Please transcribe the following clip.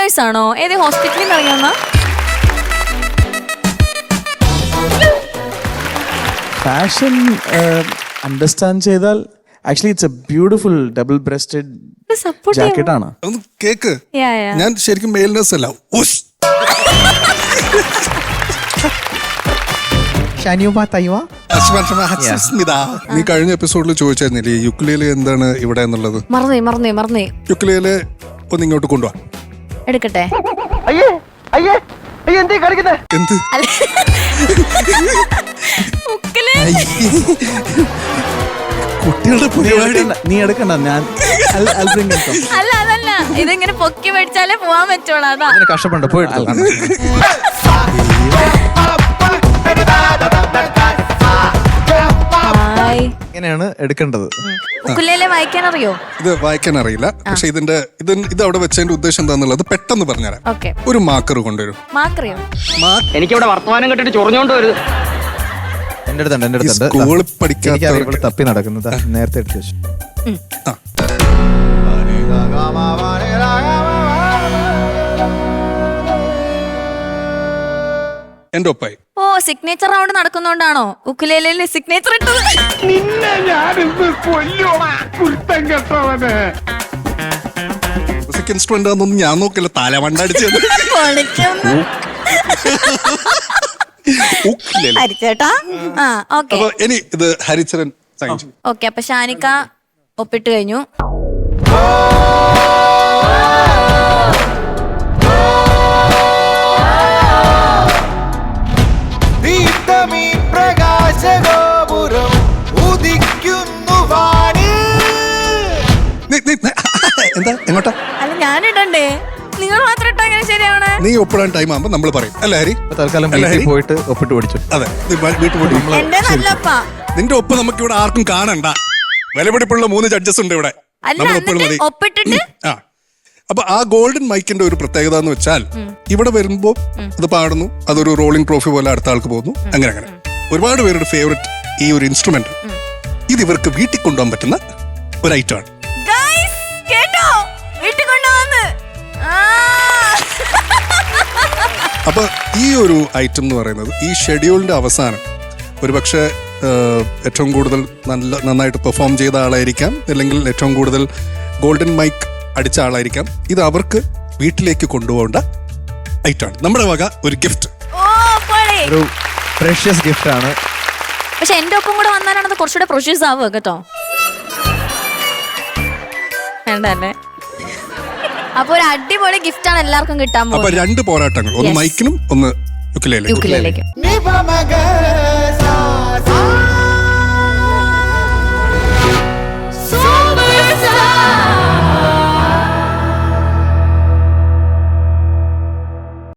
Nurse ആണോ? ഏത് ഹോസ്പിറ്റലിൽ നിന്ന് ഇറങ്ങിയ ഫാഷൻ അണ്ടർസ്റ്റാൻഡ് ചെയ്താൽ actually it's a beautiful double breasted support jacket ആണ്. ഒന്ന് കേക്ക്. ഞാൻ ശരിക്കും മെയിൽ നേഴ്സ് അല്ല. നീ കഴിഞ്ഞ എപ്പിസോഡിൽ ചോദിച്ചായിരുന്നില്ലേ ഈ യുക്ലിയിൽ എന്താണ് ഇവിടെ എന്നുള്ളത്? മറന്നേ മറന്നേ മറന്നേ. യുക്ലിയിൽ ഒന്ന് ഇങ്ങോട്ട് കൊണ്ടുവാ. എടുക്കട്ടെ. അയ്യേ അയ്യേ അയ്യേ എന്തേ കളിക്കുന്നേ എന്ത്? അല്ല. കുട്ടികളുടെ പരിപാടി. നീ എടുക്കണ്ട ഞാൻ. അല്ല അതല്ല. ഇതിങ്ങനെ പൊക്കി മേടിച്ചാലേ പോവാൻ പറ്റുള്ളൂ അതാ. അതിന് കഷ്ടപ്പെട്ട് പോയിട്ട് ഹായ് ഇങ്ങനെയാണ് എടുക്കേണ്ടത് ഉക്കുലേലെ വായിക്കാൻ അറിയോ ഇത് വായിക്കാൻ അറിയില്ല പക്ഷെ ഇതിന്റെ ഇത് ഇത് അവിടെ വെച്ചതിന്റെ ഉദ്ദേശം എന്താന്നുള്ളത് പെട്ടെന്ന് പറഞ്ഞുതരാം. ഓക്കെ. ഒരു മാക്കർ കൊണ്ടുവരും. എനിക്ക് എനിക്കിവിടെ വർത്തമാനം കേട്ടിട്ട് ചൊറിഞ്ഞോണ്ട് വരുത് എന്റെ അടുത്തുണ്ട് എന്റെ അടുത്തുണ്ട്. സ്കൂളിൽ എനിക്കറിയാം പഠിക്കാത്ത ഇവിടെ തപ്പി നടക്കുന്നത്. നേരത്തെ എടുത്ത് വെച്ചു. ആ. എന്റെ ഒപ്പായി. സിഗ്നേച്ചർ റൗണ്ട് നടക്കുന്നോണ്ടാണോ? ഉക്കുലേലിൽ സിഗ്നേച്ചർ ഇട്ടത്. നിന്നെ ഞാനിന്ന് കൊല്ലോടാ കുരുത്തം കെട്ടവന്. മ്യൂസിക് ഇൻസ്ട്രുമെന്റ് ആണെന്നൊന്നും ഞാൻ നോക്കില്ല. തല വണ്ടടിച്ചത് പൊളിക്കുന്നു. ഹരിച്ചേട്ടാ? ആ ഓക്കെ. അപ്പൊ ഇനി ഇത് ഹരിചരൻ സൈൻ ചെയ്യും ഓക്കെ അപ്പൊ ഷാനിക്ക ഒപ്പിട്ട് കഴിഞ്ഞു. പ്രകാശഗോപുരം ഉദിക്കുന്നു വാണി എന്താ എങ്ങോട്ടാ അല്ല ഞാൻ ഇടണ്ടേ നിങ്ങൾ മാത്രം ഇട്ടാ അങ്ങനെ ശരിയാവണേ നീ ഒപ്പിടാൻ ടൈം ആകുമ്പോ നമ്മൾ പറയും അല്ല ഹരി തൽക്കാലം വീട്ടിൽ? പോയിട്ട് ഒപ്പിട്ട് പഠിച്ചു അതെ നീ വീട്ടിൽ പോയിട്ട് നമ്മൾ എന്റെ നല്ലപ്പാ നിന്റെ ഒപ്പ് നമുക്ക് ഇവിടെ ആർക്കും കാണണ്ട വിലപിടിപ്പുള്ള മൂന്ന് ജഡ്ജസ് ഉണ്ട് ഇവിടെ അല്ല മതി ഒപ്പിട്ടിട്ട് ആ അപ്പൊ ആ ഗോൾഡൻ മൈക്കിന്റെ ഒരു പ്രത്യേകത എന്ന് വെച്ചാൽ ഇവിടെ വരുമ്പോ അത് പാടുന്നു അതൊരു റോളിംഗ് ട്രോഫി പോലെ അടുത്ത ആൾക്ക് പോകുന്നു അങ്ങനെ അങ്ങനെ ഒരുപാട് പേരുടെ ഫേവററ്റ് ഈ ഒരു ഇൻസ്ട്രുമെന്റ് ഇത് ഇവർക്ക് വീട്ടിൽ കൊണ്ടുപോകാൻ പറ്റുന്ന ഒരു ഐറ്റം ആണ്. അപ്പൊ ഈ ഒരു ഐറ്റം എന്ന് പറയുന്നത് ഈ ഷെഡ്യൂളിന്റെ അവസാനം ഒരുപക്ഷെ ഏറ്റവും കൂടുതൽ നല്ല നന്നായിട്ട് പെർഫോം ചെയ്ത ആളായിരിക്കാം അല്ലെങ്കിൽ ഏറ്റവും കൂടുതൽ ഗോൾഡൻ മൈക്ക് അടിച്ച ആളായിരിക്കാം. ഇത് അവർക്ക് വീട്ടിലേക്ക് കൊണ്ടുപോകേണ്ട ഐറ്റമാണ് നമ്മുടെ വക ഒരു ഗിഫ്റ്റ് ഒരു പ്രഷ്യസ് ഗിഫ്റ്റ് ആണ്. പക്ഷെ എന്റെ ഒപ്പം കൂടെ വന്നാലാണ് അത് കുറച്ചുകൂടെ പ്രൊഷ്യൂസ് ആവുക കേട്ടോ. വേണ്ടല്ലേ? അപ്പൊ ഒരു അടിപൊളി ഗിഫ്റ്റ് ആണ് എല്ലാവർക്കും കിട്ടാൻ അപ്പൊ പോകുന്നത്. രണ്ട് പോരാട്ടങ്ങൾ. ഒന്ന് മൈക്കിനും ഒന്ന് യുക്കിലേക്കും